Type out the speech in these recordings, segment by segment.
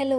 Hello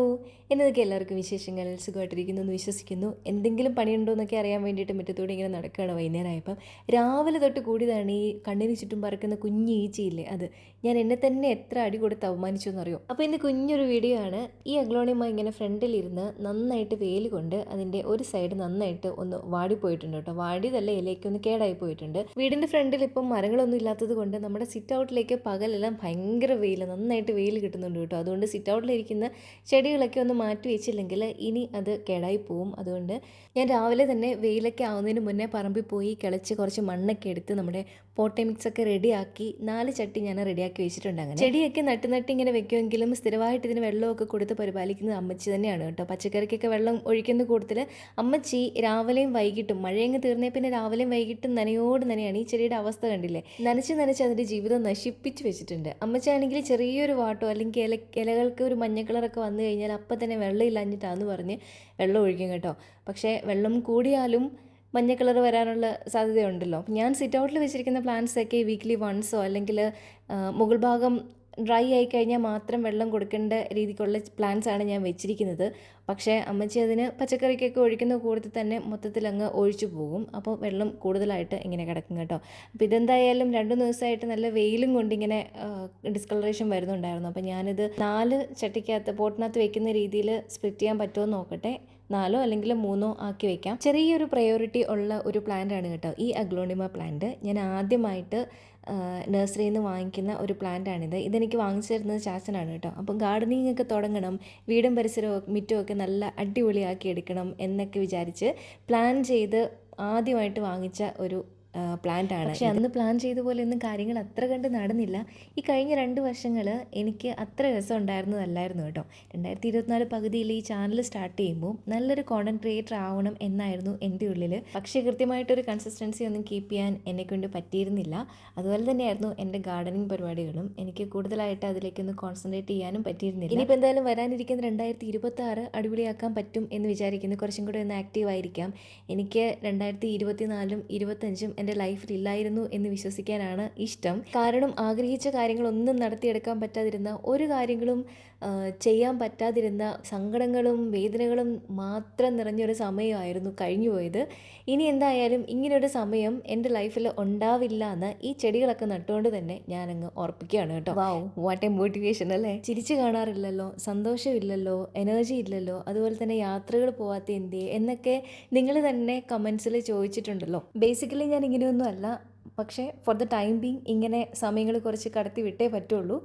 എന്നതൊക്കെ എല്ലാവർക്കും വിശേഷങ്ങൾ സുഖമായിട്ടിരിക്കുന്നു എന്ന് വിശ്വസിക്കുന്നു. എന്തെങ്കിലും പണിയുണ്ടോ എന്നൊക്കെ അറിയാൻ വേണ്ടിയിട്ട് മുറ്റത്തൂടെ ഇങ്ങനെ നടക്കുകയാണ് വൈകുന്നേരമായപ്പം. രാവിലെ തൊട്ട് കൂടിയതാണ് ഈ കണ്ണിന് ചുറ്റും പറക്കുന്ന കുഞ്ഞു ഈച്ചയില്ലേ അത്. ഞാൻ എന്നെ തന്നെ എത്ര അടി കൊടുത്ത് അവമാനിച്ചു എന്നറിയോ? അപ്പോൾ ഇന്ന് കുഞ്ഞൊരു വീഡിയോ ആണ്. ഈ അഗ്ലോണിയമ്മ ഇങ്ങനെ ഫ്രണ്ടിലിരുന്ന് നന്നായിട്ട് വെയിൽ കൊണ്ട് അതിന്റെ ഒരു സൈഡ് നന്നായിട്ട് ഒന്ന് വാടിപ്പോയിട്ടുണ്ട് കേട്ടോ. വാടിയതല്ല ഇലയ്ക്ക് ഒന്ന് കേടായി പോയിട്ടുണ്ട്. വീടിന്റെ ഫ്രണ്ടിൽ ഇപ്പം മരങ്ങളൊന്നും ഇല്ലാത്തത് കൊണ്ട് നമ്മുടെ സിറ്റ് ഔട്ടിലേക്ക് പകലെല്ലാം ഭയങ്കര വെയിൽ നന്നായിട്ട് വെയിൽ കിട്ടുന്നുണ്ട് കേട്ടോ. അതുകൊണ്ട് സിറ്റ് ഔട്ടിലിരിക്കുന്ന ചെടികളൊക്കെ ഒന്ന് മാറ്റി വെച്ചില്ലെങ്കിൽ ഇനി അത് കേടായി പോവും. അതുകൊണ്ട് ഞാൻ രാവിലെ തന്നെ വെയിലൊക്കെ ആവുന്നതിന് മുന്നേ പറമ്പിൽ പോയി കിളച്ച് കുറച്ച് മണ്ണൊക്കെ എടുത്ത് നമ്മുടെ പോട്ടെ മിക്സ് ഒക്കെ റെഡിയാക്കി നാല് ചട്ടി ഞാൻ റെഡിയാക്കി വെച്ചിട്ടുണ്ട് അങ്ങനെ. ചെടിയൊക്കെ നട്ട് നട്ട് ഇങ്ങനെ വെക്കുമെങ്കിലും സ്ഥിരമായിട്ട് ഇതിന് വെള്ളമൊക്കെ കൊടുത്ത് പരിപാലിക്കുന്നത് അമ്മച്ചി തന്നെയാണ് കേട്ടോ. പച്ചക്കറിക്കൊക്കെ വെള്ളം ഒഴിക്കുന്ന കൂടുതൽ അമ്മച്ചി രാവിലെയും വൈകിട്ടും മഴയങ്ങ് തീർന്നേ പിന്നെ രാവിലെയും വൈകിട്ടും നനയോട് നനയാണ്. ഈ ചെടിയുടെ അവസ്ഥ കണ്ടില്ലേ? നനച്ച് നനച്ച് അതിന്റെ ജീവിതം നശിപ്പിച്ച് വെച്ചിട്ടുണ്ട്. അമ്മച്ചാണെങ്കിൽ ചെറിയൊരു വാട്ടോ അല്ലെങ്കിൽ ഇല ഇലകൾക്ക് ഒരു മഞ്ഞ കളറൊക്കെ വന്നു കഴിഞ്ഞാൽ അപ്പം തന്നെ വെള്ളം ഇല്ലാഞ്ഞിട്ടാന്ന് പറഞ്ഞ് വെള്ളം ഒഴിക്കും കേട്ടോ. പക്ഷേ വെള്ളം കൂടിയാലും മഞ്ഞ കളർ വരാനുള്ള സാധ്യതയുണ്ടല്ലോ. ഞാൻ സിറ്റ് ഔട്ടിൽ വെച്ചിരിക്കുന്ന പ്ലാന്റ്സൊക്കെ വീക്ക്ലി വൺസോ അല്ലെങ്കിൽ മുകൾ ഭാഗം ഡ്രൈ ആയി കഴിഞ്ഞാൽ മാത്രം വെള്ളം കൊടുക്കേണ്ട രീതിക്കുള്ള പ്ലാന്റ്സ് ആണ് ഞാൻ വെച്ചിരിക്കുന്നത്. പക്ഷേ അമ്മച്ചി അതിന് പച്ചക്കറിക്കൊക്കെ ഒഴിക്കുന്ന കൂട്ടത്തിൽ തന്നെ മൊത്തത്തിൽ അങ്ങ് ഒഴിച്ചു പോകും. അപ്പോൾ വെള്ളം കൂടുതലായിട്ട് ഇങ്ങനെ കിടക്കും കേട്ടോ. അപ്പോൾ ഇതെന്തായാലും രണ്ട് ദിവസമായിട്ട് നല്ല വെയിലും കൊണ്ട് ഇങ്ങനെ ഡിസ്കളറേഷൻ വരുന്നുണ്ടായിരുന്നു. അപ്പോൾ ഞാനിത് നാല് ചട്ടിക്കകത്ത് പോട്ടിനകത്ത് വെക്കുന്ന രീതിയിൽ സ്പ്ലിറ്റ് ചെയ്യാൻ പറ്റുമോ നോക്കട്ടെ. നാലോ അല്ലെങ്കിൽ മൂന്നോ ആക്കി വെക്കാം. ചെറിയൊരു പ്രയോറിറ്റി ഉള്ള ഒരു പ്ലാന്റ് ആണ് കേട്ടോ. ഈ അഗ്ലോണിമ പ്ലാന്റ് ഞാൻ ആദ്യമായിട്ട് നഴ്സറിയിൽ നിന്ന് വാങ്ങിക്കുന്ന ഒരു പ്ലാന്റ് ആണിത്. ഇതെനിക്ക് വാങ്ങിച്ചു തരുന്നത് ചാച്ചനാണ് കേട്ടോ. അപ്പം ഗാർഡനിങ് ഒക്കെ തുടങ്ങണം വീടും പരിസരവും മിറ്റും ഒക്കെ നല്ല അടിപൊളിയാക്കി എടുക്കണം എന്നൊക്കെ വിചാരിച്ച് പ്ലാൻ ചെയ്ത് ആദ്യമായിട്ട് വാങ്ങിച്ച ഒരു പ്ലാന്റ് ആണ്. പക്ഷെ അന്ന് പ്ലാൻ ചെയ്ത പോലെ ഒന്നും കാര്യങ്ങൾ അത്ര കണ്ട് നടന്നില്ല. ഈ കഴിഞ്ഞ രണ്ട് വർഷങ്ങൾ എനിക്ക് അത്ര രസം ഉണ്ടായിരുന്നതല്ലായിരുന്നു കേട്ടോ. രണ്ടായിരത്തി ഇരുപത്തിനാല് പകുതിയിൽ ഈ ചാനൽ സ്റ്റാർട്ട് ചെയ്യുമ്പോൾ നല്ലൊരു കോണ്ടന്റ് ക്രിയേറ്റർ ആവണം എന്നായിരുന്നു എന്റെ ഉള്ളിൽ പക്ഷേ കൃത്യമായിട്ടൊരു കൺസിസ്റ്റൻസി ഒന്നും കീപ്പ് ചെയ്യാൻ എന്നെ കൊണ്ട് പറ്റിയിരുന്നില്ല. അതുപോലെ തന്നെയായിരുന്നു എന്റെ ഗാർഡനിങ് പരിപാടികളും. എനിക്ക് കൂടുതലായിട്ട് അതിലേക്കൊന്ന് കോൺസെൻട്രേറ്റ് ചെയ്യാനും പറ്റിയിരുന്നില്ല. ഇനിയിപ്പോൾ എന്തായാലും വരാനിരിക്കുന്ന രണ്ടായിരത്തി ഇരുപത്തി ആറ് അടിപൊളിയാക്കാൻ പറ്റും എന്ന് വിചാരിക്കുന്നു. കുറച്ചും കൂടെ ഒന്ന് ആക്റ്റീവ് ആയിരിക്കാം. എനിക്ക് രണ്ടായിരത്തി ഇരുപത്തിനാലും ഇരുപത്തഞ്ചും എന്റെ ലൈഫിൽ ഇല്ലായിരുന്നു എന്ന് വിശ്വസിക്കാനാണ് ഇഷ്ടം. കാരണം ആഗ്രഹിച്ച കാര്യങ്ങളൊന്നും നടത്തിയെടുക്കാൻ പറ്റാതിരുന്ന ഒരു കാര്യങ്ങളും ചെയ്യാൻ പറ്റാതിരുന്ന സങ്കടങ്ങളും വേദനകളും മാത്രം നിറഞ്ഞൊരു സമയമായിരുന്നു കഴിഞ്ഞു പോയത്. ഇനി എന്തായാലും ഇങ്ങനൊരു സമയം എന്റെ ലൈഫിൽ ഉണ്ടാവില്ല എന്ന് ഈ ചെടികളൊക്കെ നട്ടുകൊണ്ട് തന്നെ ഞാനങ്ങ് ഉറപ്പിക്കുകയാണ് കേട്ടോ. വാട്ട് എ മോട്ടിവേഷൻ അല്ലേ? ചിരിച്ചു കാണാറില്ലല്ലോ സന്തോഷമില്ലല്ലോ എനർജി ഇല്ലല്ലോ അതുപോലെ തന്നെ യാത്രകൾ പോവാത്ത എന്തേ എന്നൊക്കെ നിങ്ങൾ തന്നെ കമൻസിൽ ചോദിച്ചിട്ടുണ്ടല്ലോ. ബേസിക്കലി ഞാൻ ഇങ്ങനെയൊന്നും അല്ല പക്ഷേ ഫോർ ദ ടൈം ബീങ് ഇങ്ങനെ സമയങ്ങൾ കുറച്ച് കടത്തി വിട്ടേ പറ്റുള്ളൂ.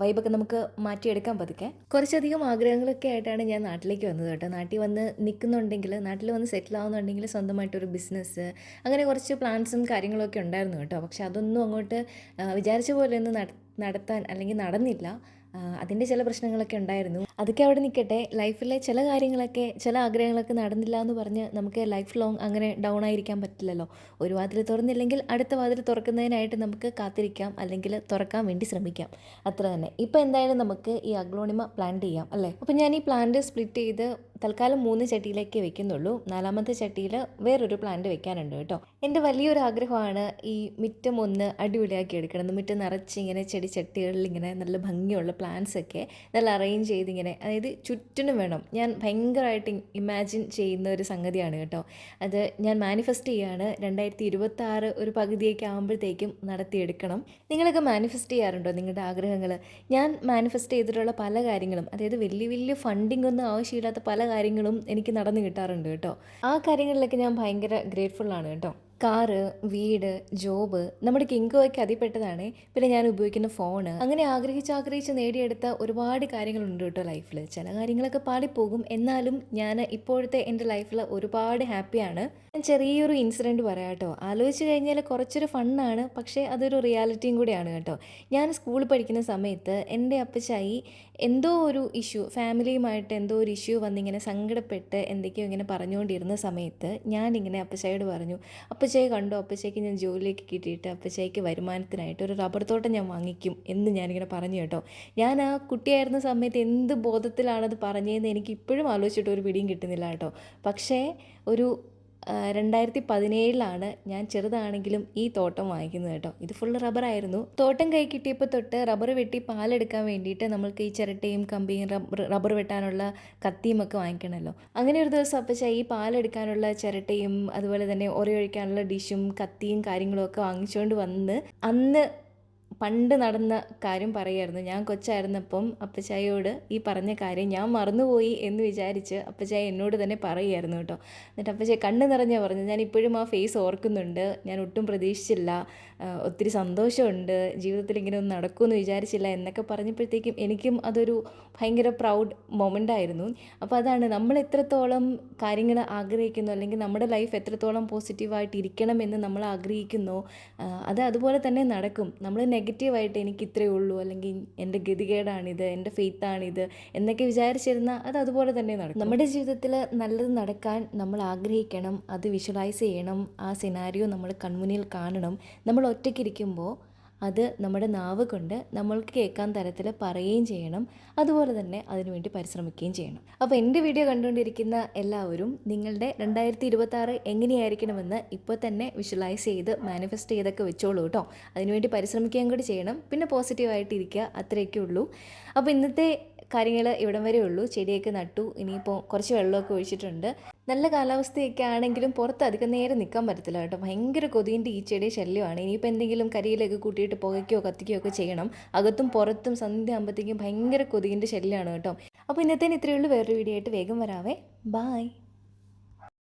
വൈബൊക്കെ നമുക്ക് മാറ്റിയെടുക്കാൻ പതുക്കെ. കുറച്ചധികം ആഗ്രഹങ്ങളൊക്കെ ആയിട്ടാണ് ഞാൻ നാട്ടിലേക്ക് വന്നത് കേട്ടോ. നാട്ടിൽ വന്ന് നിൽക്കുന്നുണ്ടെങ്കിൽ നാട്ടിൽ വന്ന് സെറ്റിൽ ആവുന്നുണ്ടെങ്കിൽ സ്വന്തമായിട്ടൊരു ബിസിനസ് അങ്ങനെ കുറച്ച് പ്ലാൻസും കാര്യങ്ങളൊക്കെ ഉണ്ടായിരുന്നു കേട്ടോ. പക്ഷെ അതൊന്നും അങ്ങോട്ട് വിചാരിച്ച പോലെ ഒന്നും നടത്താൻ അല്ലെങ്കിൽ നടന്നില്ല. അതിന്റെ ചില പ്രശ്നങ്ങളൊക്കെ ഉണ്ടായിരുന്നു. അതൊക്കെ അവിടെ നിൽക്കട്ടെ ലൈഫിലെ ചില കാര്യങ്ങളൊക്കെ ചില ആഗ്രഹങ്ങളൊക്കെ നടന്നില്ല എന്ന് പറഞ്ഞ് നമുക്ക് ലൈഫ് ലോങ് അങ്ങനെ ഡൗൺ ആയിരിക്കാൻ പറ്റില്ലല്ലോ. ഒരു വാതിൽ തുറന്നില്ലെങ്കിൽ അടുത്ത വാതിൽ തുറക്കുന്നതിനായിട്ട് നമുക്ക് കാത്തിരിക്കാം അല്ലെങ്കിൽ തുറക്കാൻ വേണ്ടി ശ്രമിക്കാം. അത്ര തന്നെ. ഇപ്പോൾ എന്തായാലും നമുക്ക് ഈ അഗ്ലോണിമ പ്ലാൻ ചെയ്യാം അല്ലേ? അപ്പോൾ ഞാൻ ഈ പ്ലാന്റ് സ്പ്ലിറ്റ് ചെയ്ത് തൽക്കാലം മൂന്ന് ചട്ടിയിലേക്ക് വെക്കുന്നുള്ളൂ. നാലാമത്തെ ചട്ടിയിൽ വേറൊരു പ്ലാന്റ് വെക്കാനുണ്ട് കേട്ടോ. എന്റെ വലിയൊരു ആഗ്രഹമാണ് ഈ മുറ്റം ഒന്ന് അടിപൊളിയാക്കി എടുക്കണം മുറ്റം നിറച്ച് ഇങ്ങനെ ചെടി ചട്ടികളിൽ ഇങ്ങനെ നല്ല ഭംഗിയുള്ള പ്ലാന്റ്സ് ഒക്കെ നല്ല അറേഞ്ച് ചെയ്ത് ഇങ്ങനെ അതായത് ചുറ്റിനും വേണം. ഞാൻ ഭയങ്കരമായിട്ട് ഇമാജിൻ ചെയ്യുന്ന ഒരു സംഗതിയാണ് കേട്ടോ. അത് ഞാൻ മാനിഫെസ്റ്റ് ചെയ്യാണ്. രണ്ടായിരത്തി ഇരുപത്തി ഒരു പകുതിയൊക്കെ ആകുമ്പോഴത്തേക്കും നടത്തിയെടുക്കണം. നിങ്ങളൊക്കെ മാനിഫെസ്റ്റ് ചെയ്യാറുണ്ടോ നിങ്ങളുടെ ആഗ്രഹങ്ങൾ ഞാൻ മാനിഫെസ്റ്റ് ചെയ്തിട്ടുള്ള പല കാര്യങ്ങളും അതായത് വലിയ വലിയ ഫണ്ടിങ് ഒന്നും ആവശ്യമില്ലാത്ത പല കാര്യങ്ങളും എനിക്ക് നടന്നു കിട്ടാറുണ്ട് കേട്ടോ. ആ കാര്യങ്ങളിലൊക്കെ ഞാൻ ഭയങ്കര ഗ്രേറ്റ്ഫുള്ളാണ് കേട്ടോ. കാറ് വീട് ജോബ് നമ്മുടെ കിങ്കോയ്ക്ക് അതിൽപ്പെട്ടതാണ്. പിന്നെ ഞാൻ ഉപയോഗിക്കുന്ന ഫോണ് അങ്ങനെ ആഗ്രഹിച്ച് ആഗ്രഹിച്ച് നേടിയെടുത്ത ഒരുപാട് കാര്യങ്ങളുണ്ട് കേട്ടോ ലൈഫിൽ ചില കാര്യങ്ങളൊക്കെ പാളിപ്പോകും. എന്നാലും ഞാൻ ഇപ്പോഴത്തെ എന്റെ ലൈഫിൽ ഒരുപാട് ഹാപ്പിയാണ് ഞാൻ ചെറിയൊരു ഇൻസിഡന്റ് പറയാം കേട്ടോ. ആലോചിച്ച് കഴിഞ്ഞാൽ കുറച്ചൊരു ഫണ്ണാണ് പക്ഷേ അതൊരു റിയാലിറ്റിയും കൂടിയാണ് കേട്ടോ. ഞാൻ സ്കൂളിൽ പഠിക്കുന്ന സമയത്ത് എന്റെ അപ്പച്ചായി എന്തോ ഒരു ഇഷ്യൂ ഫാമിലിയുമായിട്ട് എന്തോ ഒരു ഇഷ്യൂ വന്നിങ്ങനെ സങ്കടപ്പെട്ട് എന്തൊക്കെയോ ഇങ്ങനെ പറഞ്ഞുകൊണ്ടിരുന്ന സമയത്ത് ഞാനിങ്ങനെ അപ്പച്ചായോട് പറഞ്ഞു അപ്പച്ചായി കണ്ടു. അപ്പച്ചായ്ക്ക് ഞാൻ ജോലിയൊക്കെ കിട്ടിയിട്ട് അപ്പച്ചായ്ക്ക് വരുമാനത്തിനായിട്ട് ഒരു റബ്ബർ തോട്ടം ഞാൻ വാങ്ങിക്കും എന്ന് ഞാനിങ്ങനെ പറഞ്ഞു കേട്ടോ. ഞാൻ ആ കുട്ടിയായിരുന്ന സമയത്ത് എന്ത് ബോധത്തിലാണത് പറഞ്ഞതെന്ന് എനിക്ക് ഇപ്പോഴും ആലോചിച്ചിട്ട് ഒരു പിടിയും കിട്ടുന്നില്ല കേട്ടോ. പക്ഷേ ഒരു രണ്ടായിരത്തി പതിനേഴിലാണ് ഞാൻ ചെറുതാണെങ്കിലും ഈ തോട്ടം വാങ്ങിക്കുന്നത് കേട്ടോ. ഇത് ഫുള്ള് റബ്ബറായിരുന്നു തോട്ടം കൈ കിട്ടിയപ്പോൾ തൊട്ട് റബ്ബർ വെട്ടി പാലെടുക്കാൻ വേണ്ടിയിട്ട് നമ്മൾക്ക് ഈ ചിരട്ടയും കമ്പിയും റബ്ബർ റബ്ബർ വെട്ടാനുള്ള കത്തിയും ഒക്കെ വാങ്ങിക്കണമല്ലോ. അങ്ങനെ ഒരു ദിവസം അപ്പച്ച ഈ പാലെടുക്കാനുള്ള ചിരട്ടയും അതുപോലെ തന്നെ ഒരയൊഴിക്കാനുള്ള ഡിഷും കത്തിയും കാര്യങ്ങളും ഒക്കെ വാങ്ങിച്ചുകൊണ്ട് വന്ന് അന്ന് പണ്ട് നടന്ന കാര്യം പറയായിരുന്നു. ഞാൻ കൊച്ചായിരുന്നപ്പം അപ്പച്ചായോട് ഈ പറഞ്ഞ കാര്യം ഞാൻ മറന്നുപോയി എന്ന് വിചാരിച്ച് അപ്പച്ചായ എന്നോട് തന്നെ പറയുമായിരുന്നു കേട്ടോ. എന്നിട്ട് അപ്പച്ചായ കണ്ണ് നിറഞ്ഞാൽ പറഞ്ഞു ഞാൻ ഇപ്പോഴും ആ ഫേസ് ഓർക്കുന്നുണ്ട്. ഞാൻ ഒട്ടും പ്രതീക്ഷിച്ചില്ല. ഒത്തിരി സന്തോഷമുണ്ട്. ജീവിതത്തിൽ ഇങ്ങനെ ഒന്നും നടക്കുമെന്ന് വിചാരിച്ചില്ല. എന്നൊക്കെ പറഞ്ഞപ്പോഴത്തേക്കും എനിക്കും അതൊരു ഭയങ്കര പ്രൗഡ് മൊമെന്റ് ആയിരുന്നു. അപ്പോൾ അതാണ് നമ്മൾ എത്രത്തോളം കാര്യങ്ങൾ ആഗ്രഹിക്കുന്നു അല്ലെങ്കിൽ നമ്മുടെ ലൈഫ് എത്രത്തോളം പോസിറ്റീവായിട്ട് ഇരിക്കണം എന്ന് നമ്മൾ ആഗ്രഹിക്കുന്നു അത് അതുപോലെ തന്നെ നടക്കും. നമ്മൾ നെഗറ്റീവായിട്ട് എനിക്ക് ഇത്രയേ ഉള്ളൂ. അല്ലെങ്കിൽ എന്റെ ഗതികേടാണിത് എന്റെ ഫെയ്ത്താണിത് എന്നൊക്കെ വിചാരിച്ചിരുന്നാൽ അത് അതുപോലെ തന്നെ നടക്കും. നമ്മുടെ ജീവിതത്തിൽ നല്ലത് നടക്കാൻ നമ്മൾ ആഗ്രഹിക്കണം അത് വിഷ്വലൈസ് ചെയ്യണം. ആ സിനാരിയോ നമ്മൾ കൺമുന്നിൽ കാണണം. നമ്മൾ ഒറ്റയ്ക്കിരിക്കുമ്പോൾ അത് നമ്മുടെ നാവ് കൊണ്ട് നമ്മൾക്ക് കേൾക്കാൻ തരത്തിൽ പറയുകയും ചെയ്യണം. അതുപോലെ തന്നെ അതിനുവേണ്ടി പരിശ്രമിക്കുകയും ചെയ്യണം. അപ്പോൾ എന്റെ വീഡിയോ കണ്ടുകൊണ്ടിരിക്കുന്ന എല്ലാവരും നിങ്ങളുടെ രണ്ടായിരത്തി ഇരുപത്താറ് എങ്ങനെയായിരിക്കണമെന്ന് ഇപ്പോൾ തന്നെ വിഷ്വലൈസ് ചെയ്ത് മാനിഫെസ്റ്റ് ചെയ്തൊക്കെ വെച്ചോളൂ കേട്ടോ. അതിനുവേണ്ടി പരിശ്രമിക്കുകയും കൂടി ചെയ്യണം. പിന്നെ പോസിറ്റീവായിട്ട് ഇരിക്കുക. അത്രയൊക്കെ ഉള്ളൂ. അപ്പോൾ ഇന്നത്തെ കാര്യങ്ങൾ ഇവിടം വരെ ഉള്ളൂ. ചെടിയൊക്കെ നട്ടു. ഇനിയിപ്പോൾ കുറച്ച് വെള്ളമൊക്കെ ഒഴിച്ചിട്ടുണ്ട്. നല്ല കാലാവസ്ഥയൊക്കെ ആണെങ്കിലും പുറത്ത് അധികം നേരം നിൽക്കാൻ പറ്റത്തില്ല കേട്ടോ. ഭയങ്കര കൊതിന്റെ ഈ ചെടി ശല്യമാണ്. ഇനിയിപ്പോൾ എന്തെങ്കിലും കരിയിലൊക്കെ കൂട്ടിയിട്ട് പുകയ്ക്കോ കത്തിക്കുകയോ ഒക്കെ ചെയ്യണം. അകത്തും പുറത്തും സന്ധ്യ ആകുമ്പോഴത്തേക്കും ഭയങ്കര കൊതിന്റെ ശല്യമാണ് കേട്ടോ. അപ്പോൾ ഇന്നത്തേന് ഇത്രയേ ഉള്ളൂ. വേറൊരു വീഡിയോ ആയിട്ട് വേഗം വരാവേ. ബായ്